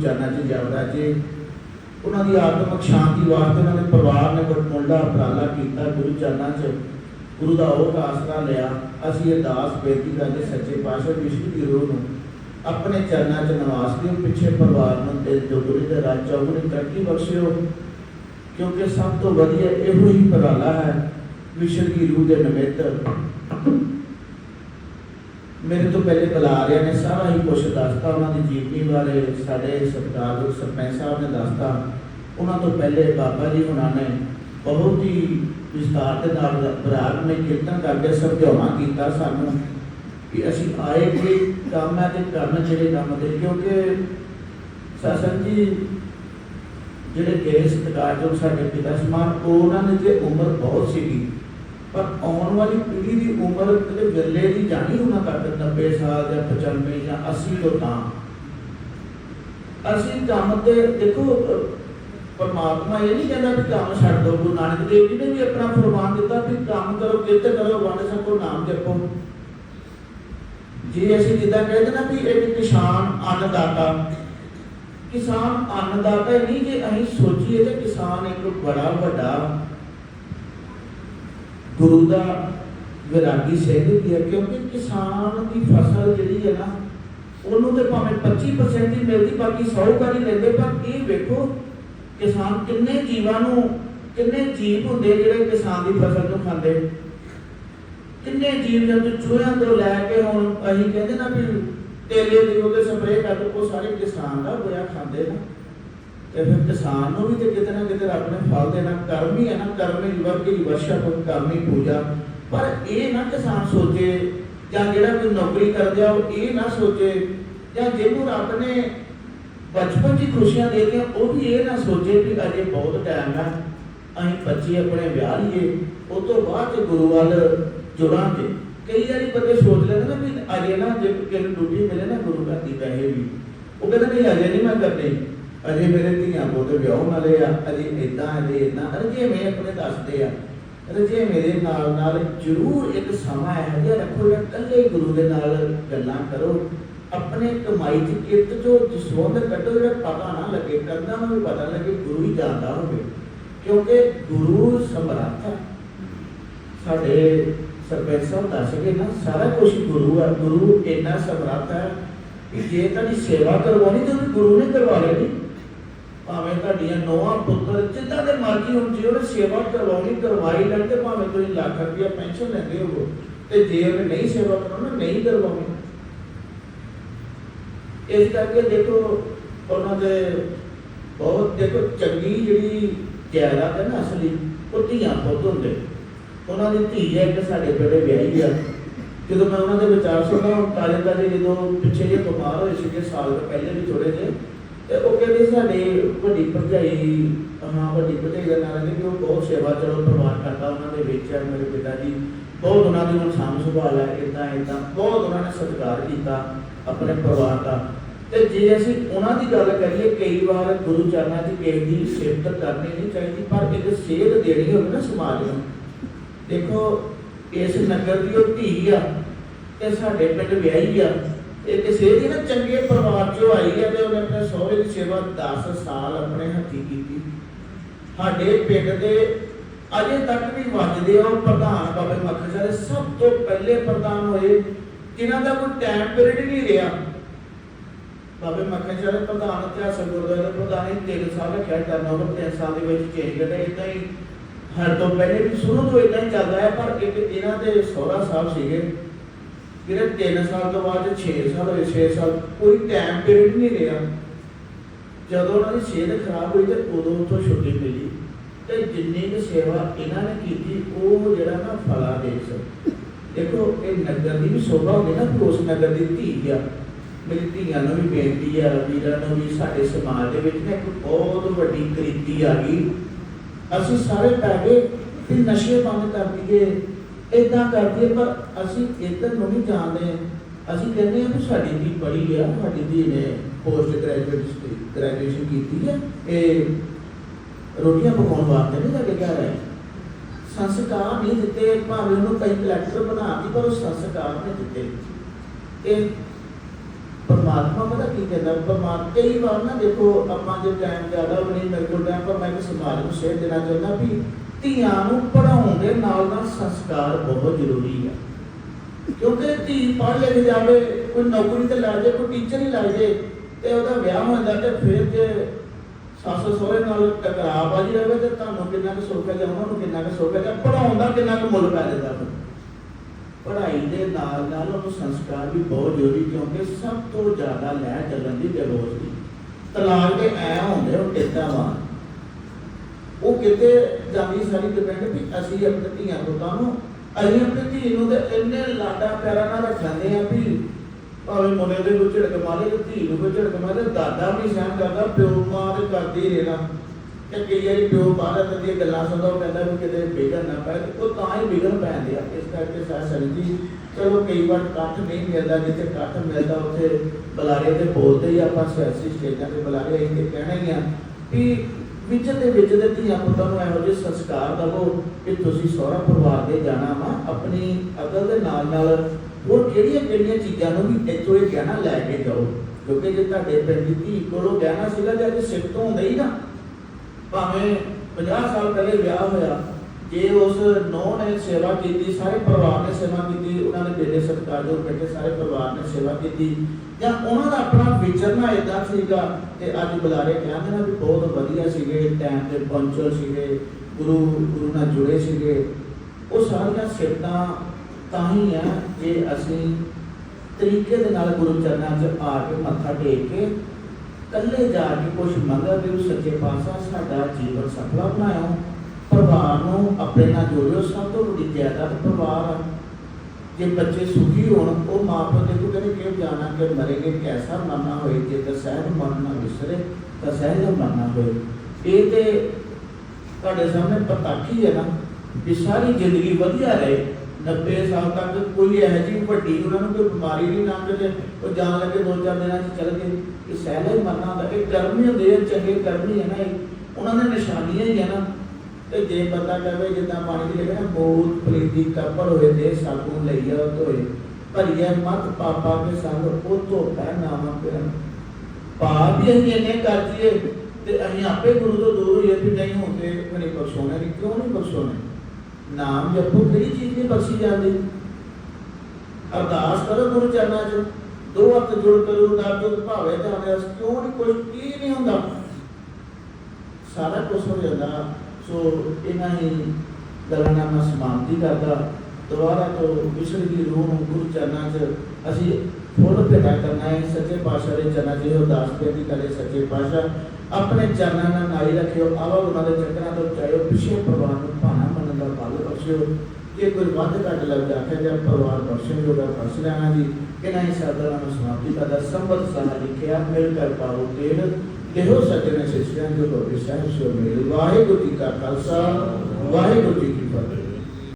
ਜਾਣਾ ਚ ਜਾਵੜਾ ਜੇ ਉਹਨਾਂ ਦੀ ਆਤਮਿਕ ਸ਼ਾਂਤੀ ਵਾਸਤੇ ਉਹਨਾਂ ਦੇ ਪਰਿਵਾਰ ਨੇ ਵਡਮੁੱਲਾ ਉਪਰਾਲਾ ਕੀਤਾ, ਗੁਰੂ ਚਰਨਾਂ 'ਚ, ਗੁਰੂ ਦਾ ਉਹ ਆਸਰਾ ਲਿਆ, ਅਸੀਂ ਅਰਦਾਸ ਬੇਨਤੀ ਕਰਦੇ ਸੱਚੇ ਪਾਤਸ਼ਾਹ ਵਿਸ਼ਨੂੰ ਦੀ ਰੂਹ ਨੂੰ ਆਪਣੇ ਚਰਨਾਂ 'ਚ ਨਿਵਾਸ ਦਿਓ ਪਿੱਛੇ ਪਰਿਵਾਰ ਨੂੰ ਤੇ ਦੁਗਰੀ ਦੇ ਰਾਜ ਚੌਗੁਣੀ ਤਰੱਕੀ ਬਖਸ਼ਿਓ, ਕਿਉਂਕਿ ਸਭ ਤੋਂ ਵਧੀਆ ਇਹੋ ਹੀ ਉਪਰਾਲਾ ਹੈ ਵਿਸ਼ਰ ਦੀ ਰੂਹ ਦੇ ਨਿਮਿਤ ਮੇਰੇ ਤੋਂ ਪਹਿਲੇ ਬੁਲਾ ਰਿਆ ਨੇ, ਸਾਰਾ ਹੀ ਕੁਝ ਦੱਸਤਾ ਉਹਨਾਂ ਦੀ ਜੀਵਨੀ ਬਾਰੇ, ਸਾਡੇ ਸਰਦਾਰ ਸਰਪੰਚ ਸਾਹਿਬ ਨੇ ਦੱਸਤਾ। ਉਹਨਾਂ ਤੋਂ ਪਹਿਲੇ ਬਾਬਾ ਜੀ ਹੁਣਾਂ ਨੇ ਬਹੁਤ ਹੀ ਵਿਸਤਾਰ ਦੇ ਨਾਲ ਬਰਾਗ ਨੇ ਕੀਰਤਨ ਕਰਕੇ ਸਮਝਾਉਣਾ ਕੀਤਾ ਸਾਨੂੰ ਕਿ ਅਸੀਂ ਆਏ ਕਿ ਕੰਮ ਹੈ ਤੇ ਕਰਨ ਜਿਹੜੇ ਕੰਮ ਦੇ, ਕਿਉਂਕਿ ਸਾਸਨ ਜੀ, ਜਿਹੜੇ ਗਏ ਸਤਿਕਾਰਯੋਗ ਸਾਡੇ ਪਿਤਾ ਸਮਾਨ, ਉਹਨਾਂ ਨੇ ਤੇ ਉਮਰ ਬਹੁਤ ਸੀਗੀ ਪਰ ਆਉਣ ਵਾਲੀ ਪੀੜ੍ਹੀ ਦੀ ਉਮਰ ਕਿਤੇ ਵਿਰਲੇ ਦੀ ਜਾਣੀ ਉਹਨਾਂ ਤੱਕ 90 ਸਾਲ ਜਾਂ 95 ਜਾਂ 80 ਤੋਂ ਤਾਂ। ਅਸੀਂ ਕੰਮ ਤੇ ਦੇਖੋ, ਪਰਮਾਤਮਾ ਇਹ ਨਹੀਂ ਕਹਿੰਦਾ ਵੀ ਕੰਮ ਛੱਡ ਦਿਓ, ਗੁਰੂ ਨਾਨਕ ਦੇਵ ਜੀ ਨੇ ਵੀ ਆਪਣਾ ਫਰਮਾਨ ਦਿੱਤਾ ਵੀ ਕੰਮ ਕਰੋ, ਕਿਰਤ ਕਰੋ ਵੰਡ ਸਕੋ ਨਾਮ ਜਪੋ। ਜੇ ਅਸੀਂ ਜਿੱਦਾਂ ਕਹਿੰਦੇ ਨਾ ਵੀ ਇੱਕ ਕਿਸਾਨ ਅੰਨਦਾਤਾ ਕਿਸਾਨ ਅੰਨਦਾਤਾ ਹੀ ਨਹੀਂ ਜੇ ਅਸੀਂ ਸੋਚੀਏ ਤੇ ਕਿਸਾਨ ਇੱਕ ਬੜਾ ਵੱਡਾ ਗੁਰੂ ਦਾ ਵਿਰਾਗੀ ਸਿੰਘ ਵੀ ਹੈ, ਕਿਉਂਕਿ ਕਿਸਾਨ ਦੀ ਫਸਲ ਜਿਹੜੀ ਹੈ ਨਾ, ਉਹਨੂੰ ਤੇ ਭਾਵੇਂ 25% ਹੀ ਮਿਲਦੀ, ਬਾਕੀ 100 ਲੈਂਦੇ, ਪਰ ਇਹ ਵੇਖੋ, ਕਿਸਾਨ ਕਿੰਨੇ ਜੀਵਾਂ ਨੂੰ, ਕਿੰਨੇ ਜੀਵ ਹੁੰਦੇ ਜਿਹੜੇ ਕਿਸਾਨ ਦੀ ਫਸਲ ਨੂੰ ਖਾਂਦੇ? ਕਿੰਨੇ ਜੀਵ ਜੰਤੂ ਚੂਹਿਆਂ ਤੋਂ ਲੈ ਕੇ ਹੁਣ ਅਸੀਂ ਕਹਿੰਦੇ ਨਾ ਵੀ ਤੇਲੇ ਦੀ ਉਹਦੇ ਸਪਰੇਅ ਕਰ ਉਹ ਸਾਰੇ ਕਿਸਾਨ ਦਾ ਹੋਇਆ ਖਾਂਦੇ ਨਾ ਤੇ ਫਿਰ ਕਿਸਾਨ ਨੂੰ ਵੀ ਤੇ ਕਿਤੇ ਨਾ ਕਿਤੇ ਰੱਬ ਨੇ ਫਲ ਦੇਣਾ। ਕਰਮ ਹੀ ਹੈ ਨਾ, ਕਰਮ ਹੀ ਵਰਗੀ ਵਰਸ਼ਾ ਕੋਈ ਕਰਮ ਹੀ ਪੂਜਾ। ਪਰ ਇਹ ਨਾ ਕਿਸਾਨ ਸੋਚੇ, ਜਾਂ ਜਿਹੜਾ ਕੋਈ ਨੌਕਰੀ ਕਰਦੇ ਉਹ ਇਹ ਨਾ ਸੋਚੇ, ਜਾਂ ਜਿਹਨੂੰ ਰੱਬ ਨੇ ਬਚਪਨ ਦੀ ਖੁਸ਼ੀਆਂ ਦੇ ਦਿੱਤੀਆਂ ਉਹ ਵੀ ਇਹ ਨਾ ਸੋਚੇ ਵੀ ਅਜੇ ਬਹੁਤ ਟਾਈਮ ਹੈ, ਅਸੀਂ ਬੱਚੇ ਆਪਣੇ ਵਿਆਹ ਲਈਏ। ਉਹ ਤੋਂ ਬਾਅਦ ਚ ਗੁਰੂ ਵੱਲ ਜੁੜਾਂਗੇ ਕਈ ਵਾਰੀ ਬੰਦੇ ਸੋਚ ਲੈਂਦੇ ਨਾ ਵੀ ਅਜੇ ਨਾ ਜੇ ਕਿਸੇ ਡਿਊਟੀ ਮਿਲੇ ਨਾ ਗੁਰੂ ਘਰ ਦੀ ਪੈਸੇ ਵੀ। ਉਹ ਕਹਿੰਦਾ, ਨਹੀਂ, ਅਜੇ ਨਹੀਂ ਮੈਂ ਕਰਨੀ। ਅਜੇ ਮੇਰੇ ਧੀਆਂ ਪੁੱਤ ਵਿਆਹ ਵਾਲੇ ਆ ਅਜੇ ਇਦਾਂ ਅਜੇ ਇਦਾਂ ਅਜੇ ਮੈਂ ਆਪਣੇ ਦੱਸਦੇ ਆ ਅਜੇ ਮੇਰੇ ਨਾਲ ਨਾਲ ਜ਼ਰੂਰ ਇੱਕ ਸਮਾਂ ਇਹੋ ਜਿਹਾ ਰੱਖੋ ਜਿਹੜਾ ਇਕੱਲੇ ਗੁਰੂ ਦੇ ਨਾਲ ਗੱਲਾਂ ਕਰੋ ਆਪਣੇ ਕਮਾਈ ਦੀ ਕਿਰਤ ਜੋ ਜਸਵੰਦ ਕੱਢੋ ਜਿਹੜਾ ਪਤਾ ਨਾ ਲੱਗੇ ਕਰਨਾ ਨੂੰ ਵੀ ਪਤਾ ਲੱਗੇ ਗੁਰੂ ਹੀ ਜਾਣਦਾ ਹੋਵੇ ਕਿਉਂਕਿ ਗੁਰੂ ਸਮਰੱਥ ਹੈ ਸਾਡੇ ਸਰਪੰਚ ਸਾਹਿਬ ਦੱਸ ਗਏ ਨਾ ਸਾਰਾ ਕੁਝ ਗੁਰੂ ਹੈ ਗੁਰੂ ਇੰਨਾ ਸਮਰੱਥ ਹੈ ਕਿ ਜੇ ਤੁਹਾਡੀ ਸੇਵਾ ਕਰਵਾਉਣੀ ਤਾਂ ਉਹਨੇ ਗੁਰੂ ਨੇ ਕਰਵਾ ਲੈਣੀ ਭਾਵੇਂ ਤੁਹਾਡੀਆਂ ਨੌਵਾਂ ਪੁੱਤਰ ਜਿੱਦਾਂ ਦੇ ਮਰਜ਼ੀ ਹੁਣ, ਜੇ ਉਹਨੇ ਸੇਵਾ ਕਰਵਾਉਣੀ, ਕਰਵਾਈ ਲੈਣ ਤੇ ਭਾਵੇਂ ਤੁਸੀਂ ਲੱਖ ਰੁਪਇਆ ਪੈਨਸ਼ਨ ਲੈਂਦੇ ਹੋ ਤੇ ਜੇ ਉਹਨੇ ਨਹੀਂ ਸੇਵਾ ਕਰਾਉਣੀ ਨਹੀਂ ਕਰਵਾਉਣੀ। ਇਸ ਕਰਕੇ ਦੇਖੋ, ਉਹਨਾਂ ਦੇ ਬਹੁਤ ਦੇਖੋ, ਚੰਗੀ ਜਿਹੜੀ ਜਾਇਦਾਦ ਹੈ ਨਾ ਅਸਲੀ, ਉਹ ਧੀਆਂ ਪੁੱਤ ਹੁੰਦੇ। ਉਹਨਾਂ ਦੀ ਧੀ ਹੈ ਇੱਕ, ਸਾਡੇ ਪਿੰਡੇ ਵਿਆਹੀ ਆ। ਜਦੋਂ ਮੈਂ ਉਹਨਾਂ ਦੇ ਵਿਚਾਰ ਸੁਣਦਾ ਤਾਰੇ ਦਾ ਜਦੋਂ ਪਿੱਛੇ ਜੇ ਬਿਮਾਰ ਹੋਏ ਸੀਗੇ, ਸਾਲ ਪਹਿਲੇ ਵੀ ਥੋੜੇ ਜਿਹੇ ਤੇ ਉਹ ਕਹਿੰਦੇ ਸਾਡੇ ਵੱਡੀ ਭਰਜਾਈ, ਹਾਂ, ਵੱਡੀ ਭਰਜਾਈ ਦਾ ਨਾਮ ਹੈ ਕਿ ਉਹ ਬਹੁਤ ਸੇਵਾ, ਚਲੋ, ਪਰਿਵਾਰ ਕਰਦਾ ਉਹਨਾਂ ਦੇ ਵਿੱਚ ਹੈ ਮੇਰੇ ਪਿਤਾ ਜੀ। ਬਹੁਤ ਉਹਨਾਂ ਦੀ ਸਾਂਭ ਸੰਭਾਲ ਹੈ ਇਦਾਂ ਇਦਾਂ ਬਹੁਤ ਉਹਨਾਂ ਨੇ ਸਤਿਕਾਰ ਕੀਤਾ ਆਪਣੇ ਪਰਿਵਾਰ ਦਾ। ਤੇ ਜੇ ਅਸੀਂ ਉਹਨਾਂ ਦੀ ਗੱਲ ਕਰੀਏ, ਕਈ ਵਾਰ ਗੁਰੂ ਚਰਨਾਂ 'ਚ ਕਿਸੇ ਦੀ ਸਿਫਤ ਕਰਨੀ ਨਹੀਂ ਚਾਹੀਦੀ, ਪਰ ਇੱਕ ਸੇਧ ਦੇਣੀ ਹੋਵੇ ਨਾ ਸਮਾਜ ਨੂੰ। ਦੇਖੋ, ਇਸ ਨਗਰ ਦੀ ਉਹ ਧੀ ਆ, ਤੇ ਸਾਡੇ ਪਿੰਡ ਵਿਆਹੀ ਆ। ਇਹ ਕਿਸੇ ਦੀ ਨਾ ਚੰਗੇ ਪਰਿਵਾਰ ਚੋਂ ਆਈ ਆ ਤੇ ਉਹਨੇ ਆਪਣੇ ਸਹੁਰੇ ਦੀ ਸੇਵਾ 10 ਸਾਲ ਆਪਣੇ ਹੱਥੀ ਕੀਤੀ। ਸਾਡੇ ਪਿੰਡ ਦੇ ਅਜੇ ਤੱਕ ਵੀ ਵੱਜਦੇ ਆ ਪ੍ਰਧਾਨ ਬਾਬੇ ਮੱਖਣ ਸਾਹਿਬ ਦੇ। ਸਭ ਤੋਂ ਪਹਿਲੇ ਪ੍ਰਧਾਨ ਹੋਏ, ਜਿਨ੍ਹਾਂ ਦਾ ਕੋਈ ਟਾਈਮ ਪੀਰੀਅਡ ਨਹੀਂ ਰਿਹਾ। ਬਾਬੇ ਮੱਖਣ ਸਾਹਿਬ ਪ੍ਰਧਾਨ ਇਤਿਹਾਸਕ ਗੁਰਦੁਆਰੇ ਦੇ ਪ੍ਰਧਾਨ ਹੀ 3 ਸਾਲ ਰੱਖਿਆ ਟਰਨਓਵਰ 3 ਸਾਲ ਦੇ ਵਿੱਚ ਚੇਂਜ ਕਰਦੇ ਇਦਾਂ ਹੀ ਹਰ ਤੋਂ ਪਹਿਲੇ ਵੀ ਸ਼ੁਰੂ ਤੋਂ ਇਦਾਂ ਹੀ ਚੱਲਦਾ ਹੈ ਪਰ ਇੱਕ ਇਹਨਾਂ ਦੇ ਸਹੁਰਾ ਸਾਹਿਬ ਸੀਗੇ। ਜਿਹੜੇ 3 ਸਾਲ ਤੋਂ ਬਾਅਦ 6 ਸਾਲ ਹੋਏ 6 ਸਾਲ, ਕੋਈ ਟਾਈਮ ਪੀਰੀਅਡ ਨਹੀਂ ਰਿਹਾ। ਜਦੋਂ ਉਹਨਾਂ ਦੀ ਸਿਹਤ ਖਰਾਬ ਹੋਈ ਤੇ ਉਦੋਂ ਤੋਂ ਛੁੱਟੀ ਮਿਲੀ। ਤੇ ਜਿੰਨੀ ਕੁ ਸੇਵਾ ਇਹਨਾਂ ਨੇ ਕੀਤੀ, ਉਹ ਜਿਹੜਾ ਨਾ ਫਲਾ ਦੇ ਦੇਖੋ, ਇਹ ਨਗਰ ਦੀ ਵੀ ਸ਼ੋਭਾ ਹੁੰਦੀ ਨਾ, ਉਸ ਨਗਰ ਦੀ ਧੀ ਆ। ਮੇਰੀ ਧੀਆਂ ਨੂੰ ਵੀ ਬੇਨਤੀ ਆ, ਵੀਰਾਂ ਨੂੰ ਵੀ ਸਾਡੇ ਸਮਾਜ ਦੇ ਵਿੱਚ ਨਾ ਇੱਕ ਬਹੁਤ ਵੱਡੀ ਕ੍ਰਿਤੀ ਆ ਗਈ। ਅਸੀਂ ਸਾਰੇ ਪੈ ਗਏ ਕਿ ਨਸ਼ੇ ਬੰਦ ਕਰ ਦਈਏ। ਇਦਾਂ ਕਰ ਦਈਏ ਪਰ ਅਸੀਂ ਇੱਧਰ ਨੂੰ ਨਹੀਂ ਜਾਣਦੇ। ਅਸੀਂ ਕਹਿੰਦੇ ਆ ਕਿ ਸਾਡੀ ਧੀ ਪੜ੍ਹੀ ਆ, ਸਾਡੀ ਧੀ ਨੇ ਪੋਸਟ ਗ੍ਰੈਜੂਏਟ ਗ੍ਰੈਜੂਏਸ਼ਨ ਕੀਤੀ ਹੈ ਇਹ ਰੋਟੀਆਂ ਪਕਾਉਣ ਵਾਸਤੇ ਨਹੀਂ ਸਾਡੇ ਘਰ ਆਏ। ਸੰਸਕਾਰ ਨਹੀਂ ਦਿੱਤੇ, ਭਾਵੇਂ ਉਹਨੂੰ ਕਈ ਕਲੈਕਟਰ ਬਣਾਤੀ ਪਰ ਉਹ ਸੰਸਕਾਰ ਨਹੀਂ ਦਿੱਤੇ। ਇਹ ਪਰਮਾਤਮਾ ਪਤਾ ਕੀ ਕਹਿੰਦਾ? ਪਰਮਾਤਮਾ ਕਈ ਵਾਰ ਨਾ ਦੇਖੋ ਆਪਾਂ ਜੇ ਟਾਈਮ ਜ਼ਿਆਦਾ ਵੀ ਨਹੀਂ ਮੇਰੇ ਕੋਲ ਟਾਈਮ ਪਰ ਮੈਂ ਇੱਕ ਸਮਾਜ ਨੂੰ ਸ਼ੇਅਰ ਦੇਣਾ ਚਾਹੁੰਦਾ ਵੀ ਧੀਆਂ ਨੂੰ ਪੜਾਉਣ ਦੇ ਨਾਲ ਨਾਲ ਸੰਸਕਾਰ ਬਹੁਤ ਜ਼ਰੂਰੀ ਹੈ ਕਿਉਂਕਿ ਧੀ ਪੜ੍ਹ ਲਿਖ ਜਾਵੇ, ਕੋਈ ਨੌਕਰੀ ਤੇ ਲੱਗ ਜਾਏ ਕੋਈ ਟੀਚਰ ਹੀ ਲੱਗ ਜਾਏ ਤੇ ਉਹਦਾ ਵਿਆਹ ਹੋ ਜਾਂਦਾ ਤੇ ਫਿਰ ਜੇ ਸੱਸ ਸਹੁਰੇ ਨਾਲ ਟਕਰਾਅ ਬਾਜੀ ਰਵੇ ਤੇ ਤੁਹਾਨੂੰ ਕਿੰਨਾ ਕੁ ਸੁੱਖ ਹੈ ਜਾਂ ਉਹਨਾਂ ਨੂੰ ਕਿੰਨਾ ਕੁ ਸੁੱਖ ਜਾਂ ਪੜਾਉਣ ਦਾ ਕਿੰਨਾ ਕੁ ਮੁੱਲ ਪੈ ਜਾਂਦਾ ਫਿਰ। ਪੜ੍ਹਾਈ ਦੇ ਨਾਲ ਨਾਲ ਉਹਨੂੰ ਸੰਸਕਾਰ ਵੀ ਬਹੁਤ ਜ਼ਰੂਰੀ, ਕਿਉਂਕਿ ਸਭ ਤੋਂ ਜ਼ਿਆਦਾ ਲੈ ਚੱਲਣ ਦੀ ਬੇਰੋਜ਼ਗੀ ਤਲਾਕ ਦੇ ਐ ਹੁੰਦੇ ਉਹ ਕਿੱਦਾਂ ਵਾ? ਉਹ ਕਿਤੇ ਜਾਂਦੀ ਸਾਰੀ ਡਿਪੈਂਡ ਵੀ ਅਸੀਂ ਆਪਣੇ ਧੀਆਂ ਪੁੱਤਾਂ ਨੂੰ, ਅਸੀਂ ਆਪਣੀ ਧੀ ਨੂੰ ਤੇ ਇੰਨੇ ਲਾਡਾ ਪਿਆਰਾ ਨਾਲ ਰੱਖਦੇ ਆ ਵੀ ਭਾਵੇਂ ਮੁੰਡੇ ਦੇ ਕੋਈ ਝੜਕ ਮਾਰੇ ਤੇ ਧੀ ਨੂੰ ਕੋਈ ਝੜਕ ਮਾਰੇ, ਦਾਦਾ ਵੀ ਸਹਿਣ ਕਰਦਾ, ਪਿਓ ਮਾਂ ਤੇ ਕਰਦੀ ਰਹਿਣਾ। ਤੇ ਕਈ ਵਾਰੀ ਪਿਓ ਬਾਹਰ ਤੇ ਗੱਲਾਂ ਸੁਣਦਾ, ਉਹ ਕਹਿੰਦਾ ਵੀ ਕਿਤੇ ਵਿਗੜ ਨਾ ਪਏ ਉਹ ਤਾਂ ਹੀ ਵਿਗੜ ਪੈਂਦੇ ਆ। ਇਸ ਕਰਕੇ ਸਾਹ ਸੰਜੀ ਚਲੋ ਕਈ ਵਾਰ ਇਕੱਠ ਨਹੀਂ ਮਿਲਦਾ, ਜਿੱਥੇ ਇਕੱਠ ਮਿਲਦਾ, ਉੱਥੇ ਬੁਲਾਰੇ ਤੇ ਬੋਲਦੇ ਹੀ ਆਪਾਂ ਸਿਆਸੀ ਸਟੇਜਾਂ ਤੇ ਬੁਲਾਰੇ ਅਸੀਂ ਤੇ ਕਹਿਣਾ ਹੀ ਆ ਵੀ ਵਿੱਚ ਦੇ ਵਿੱਚ ਦੇ ਧੀਆਂ ਪੁੱਤਾਂ ਨੂੰ ਇਹੋ ਜਿਹੇ ਸੰਸਕਾਰ ਦਵੋ ਕਿ ਤੁਸੀਂ ਸਹੁਰਾ ਪਰਿਵਾਰ ਦੇ ਜਾਣਾ ਵਾ, ਆਪਣੀ ਅਕਲ ਦੇ ਨਾਲ ਨਾਲ ਉਹ ਕਿਹੜੀਆਂ ਕਿਹੜੀਆਂ ਚੀਜ਼ਾਂ ਨੂੰ ਵੀ ਇੱਥੋਂ ਇਹ ਗਹਿਣਾ ਲੈ ਕੇ ਜਾਓ। ਕਿਉਂਕਿ ਜੇ ਤੁਹਾਡੇ ਪਿੰਡ ਦੀ ਧੀ ਕੋਲੋਂ ਗਹਿਣਾ ਸੀਗਾ ਜੇ ਅੱਜ ਸਿੱਖ ਤੋਂ ਹੁੰਦਾ ਹੀ ਨਾ। ਭਾਵੇਂ 50 ਸਾਲ ਪਹਿਲੇ ਵਿਆਹ ਹੋਇਆ, ਜੇ ਉਸ ਨੌ ਨੇ ਸੇਵਾ ਕੀਤੀ, ਸਾਰੇ ਪਰਿਵਾਰ ਨੇ ਸੇਵਾ ਕੀਤੀ, ਉਹਨਾਂ ਦੇ ਬੇਟੇ ਸਤਿਕਾਰਯੋਗ ਬੇਟੇ ਸਾਰੇ ਪਰਿਵਾਰ ਨੇ ਸੇਵਾ ਕੀਤੀ। ਜਾਂ ਉਹਨਾਂ ਦਾ ਆਪਣਾ ਵਿਚਰਨਾ ਇਦਾਂ ਸੀਗਾ ਤੇ ਅੱਜ ਬੁਲਾਰੇ ਕਹਿੰਦੇ ਨੇ ਵੀ ਬਹੁਤ ਵਧੀਆ ਸੀਗੇ ਟਾਈਮ ਤੇ ਪਹੁੰਚੋ ਸੀਗੇ, ਗੁਰੂ ਗੁਰੂ ਨਾਲ ਜੁੜੇ ਸੀਗੇ। ਉਹ ਸਾਰੀਆਂ ਸਿਫਤਾਂ ਤਾਂ ਹੀ ਆ ਜੇ ਅਸੀਂ ਤਰੀਕੇ ਦੇ ਨਾਲ ਗੁਰੂ ਚਰਨਾਂ 'ਚ ਆ ਕੇ ਮੱਥਾ ਟੇਕ ਕੇ ਕੱਲੇ ਜਾ ਕੇ ਕੁਝ ਮੰਗਾ ਵੀ ਸੱਚੇ ਪਾਤਸ਼ਾਹ ਸਾਡਾ ਜੀਵਨ ਸਫਲਾ ਬਣਾਇਓ। ਪਰਿਵਾਰ ਨੂੰ ਆਪਣੇ ਨਾਲ ਜੋੜਿਓ, ਸਭ ਤੋਂ ਵੱਡੀ ਜਾਇਦਾਦ ਪਰਿਵਾਰ ਆ। ਜੇ ਬੱਚੇ ਸੁਖੀ ਹੋਣ, ਉਹ ਮਾਪੇ ਦੇਖੋ ਕਹਿੰਦੇ ਕਿਉਂ ਜਾਣਾ ਕਿ ਮਰੇਗੇ, ਕੈਸਾ ਮਰਨਾ ਹੋਏ, ਜੇ ਤਾਂ ਸਹਿਜ ਮਰਨਾ ਵਿਸਰੇ, ਤਾਂ ਸਹਿਜ ਮਰਨਾ ਹੋਏ। ਇਹ ਤੇ ਤੁਹਾਡੇ ਸਾਹਮਣੇ ਪ੍ਰਤੱਖ ਹੈ ਨਾ, ਵੀ ਸਾਰੀ ਜ਼ਿੰਦਗੀ ਵਧੀਆ ਰਹੇ। 90 ਸਾਲ ਤੱਕ ਕੋਈ ਇਹੋ ਜਿਹੀ ਵੱਡੀ ਉਹਨਾਂ ਨੂੰ ਕੋਈ ਬਿਮਾਰੀ ਨਹੀਂ ਨਾ ਕਿ ਉਹ ਜਾਣ ਲੱਗੇ ਦੋ ਚਾਰ ਦਿਨਾਂ 'ਚ ਚਲ ਗਏ। ਇਹ ਸਹਿਲਾ ਮਰਨਾ ਹੁੰਦਾ। ਇਹ ਕਰਮੀ ਹੁੰਦੇ ਆ, ਚੰਗੇ ਕਰਮੀ ਹੈ ਨਾ ਇਹ। ਉਹਨਾਂ ਦੇ ਨਿਸ਼ਾਨੀਆਂ ਹੀ ਹੈ ਨਾ। ਤੇ ਜੇ ਬੰਦਾ ਕਹੇ ਜਿੱਦਾਂ ਪਾਣੀ ਦੀ ਲਿਖਿਆ ਨਾ ਪ੍ਰੀਤੀ ਕਰਪੜ ਹੋਏ ਦੇ ਸਾਬੂ ਲਈਆ ਧੋਏ। ਭਰੀਏ ਮਤ ਪਾਪਾ ਕੇ ਸੰਗ, ਉਹ ਤੋਂ ਨਾਮ ਕਰਨ ਪਾਪ ਵੀ ਅਸੀਂ ਇੰਨੇ ਕਰ ਜੀਏ ਤੇ ਅਸੀਂ ਆਪੇ ਗੁਰੂ ਤੋਂ ਦੂਰ ਹੋਈਏ ਵੀ ਨਹੀਂ ਹੁੰਦੇ ਨਹੀਂ ਬਖਸ਼ੋਣੇ ਨਹੀਂ ਕਿਉਂ ਨਹੀਂ ਬਖਸ਼ੋਣੇ ਨਾਮ ਜਪੋ, ਕਿਹੜੀ ਚੀਜ਼ ਨਹੀਂ ਬਖਸ਼ੀ ਜਾਂਦੀ? ਅਰਦਾਸ ਕਰੋ ਗੁਰੂ ਚਰਨਾਂ 'ਚ। ਦੋ ਹੱਥ ਜੋੜ ਕਰੋ ਦਰ ਦੁੱਧ ਭਾਵੇ ਤੇ ਹਮੇ ਕਿਉਂ ਨਹੀਂ ਕੁਝ ਕੀ ਨਹੀਂ ਹੁੰਦਾ? ਸਾਰਾ ਕੁਝ ਹੋ ਜਾਂਦਾ। ਸੋ ਇਹਨਾਂ ਹੀ ਗੱਲਾਂ ਨਾਲ ਮੈਂ ਸਮਾਪਤੀ ਕਰਦਾ। ਦੁਬਾਰਾ ਤੋਂ ਵਿਸ਼ਰ ਦੀ ਰੂਹ ਨੂੰ ਗੁਰੂ ਚਰਨਾਂ 'ਚ ਅਸੀਂ ਫੁੱਲ ਭੇਟਾ ਕਰਨਾ ਹੈ। ਸੱਚੇ ਪਾਤਸ਼ਾਹ ਦੇ ਚਰਨਾਂ 'ਚ ਇਹ ਬੇਨਤੀ ਕਰੇ ਸੱਚੇ ਪਾਤਸ਼ਾਹ। ਆਪਣੇ ਚਰਨਾਂ ਨਾਲ ਨਾਈ ਰੱਖਿਓ। ਆਵਾ ਉਹਨਾਂ ਦੇ ਚੱਕਰਾਂ ਤੋਂ ਚਾਇਓ ਪਿਛੇ ਪਰਿਵਾਰ ਨੂੰ ਭਾਣਾ ਮੰਨਣ ਬਖਸ਼ਿਓ ਜੇ ਕੋਈ ਵੱਧ ਘੱਟ ਲੱਗ ਜਾਏ ਜਾਂ ਪਰਿਵਾਰ ਬਖਸ਼ਣ ਜੋਗਾ ਬਖਸ਼ ਲੈਣਾ ਜੀ ਇਹਨਾਂ ਹੀ ਸਾਧਨਾਂ ਨੂੰ ਸਮਾਪਤੀ ਕਰਦਾ, ਸੰਬਤ ਸਾਨਾ ਲਿਖਿਆ, ਮਿਲ ਕਰ ਪਾਓ ਤੇੜ ਦੇਹੋ ਸੱਜਣ ਸਿਸ਼ਿਆਂ ਜੋ ਕੋ ਵਿਸ਼ਾਸ ਸੋ ਮਿਲ। ਵਾਹਿਗੁਰੂ ਜੀ ਕਾ ਖਾਲਸਾ, ਵਾਹਿਗੁਰੂ ਜੀ ਕੀ ਫਤਿਹ।